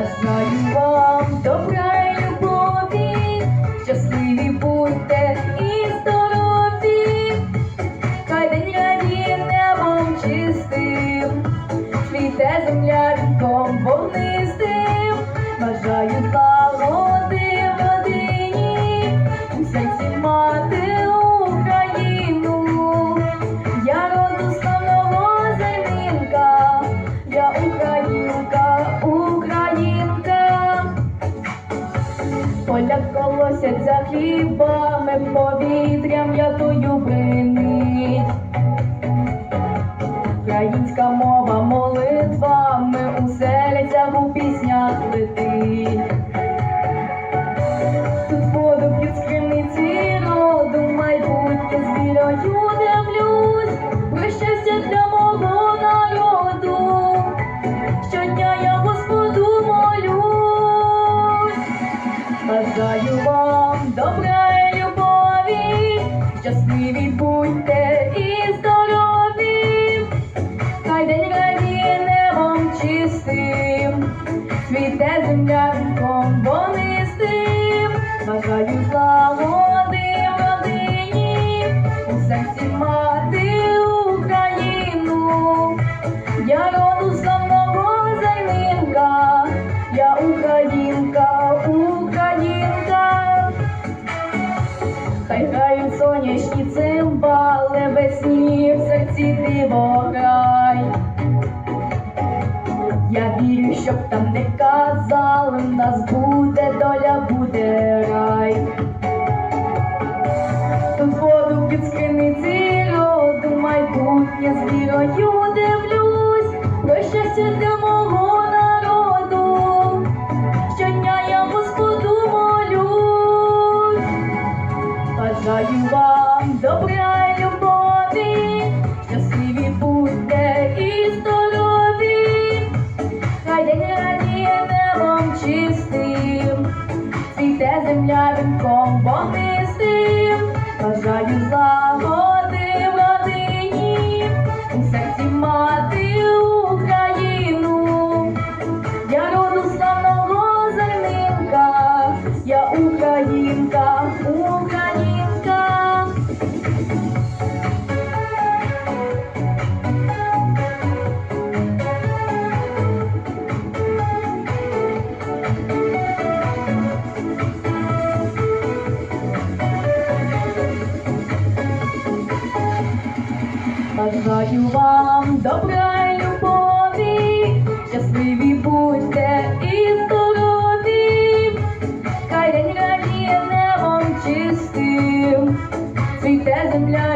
Бажаю вам добра і любові, щасливі будьте і здорові, хай день радіє небом чистим, світе земля вінком вогнистим, бажаю злагоди в родині, у серці мати Україну, я роду славного Поля за хлібами, повітрям ятою бринить. Українська мова молитвами у серцях у піснях летить. Тут воду п'ють з криниці роду, майбутнє з Бажаю вам добра любові, щасливі будьте і здорові, хай день радіє небом чистим, світе земля вінком вонистим, бажаю злагоди в родині, у серці мати Україну, я роду славного грають цимбали, весні в серці дивограй. Я вірю, щоб там не казали, в нас буде доля, буде рай. Тут воду під скриниці роду, майбутнє з вірою дивлюсь, про щастя для мого народу. Щодня я Господу молюсь. Бажаю вам добра любові, щасливі будьте і здорові, хай день радіє небом чистим, цвіте земля вінком вогнистим, бажаю злагоди Бажаю вам добра любові, щасливі будьте і здорові, хай день радіє небом чистим, цвіте земля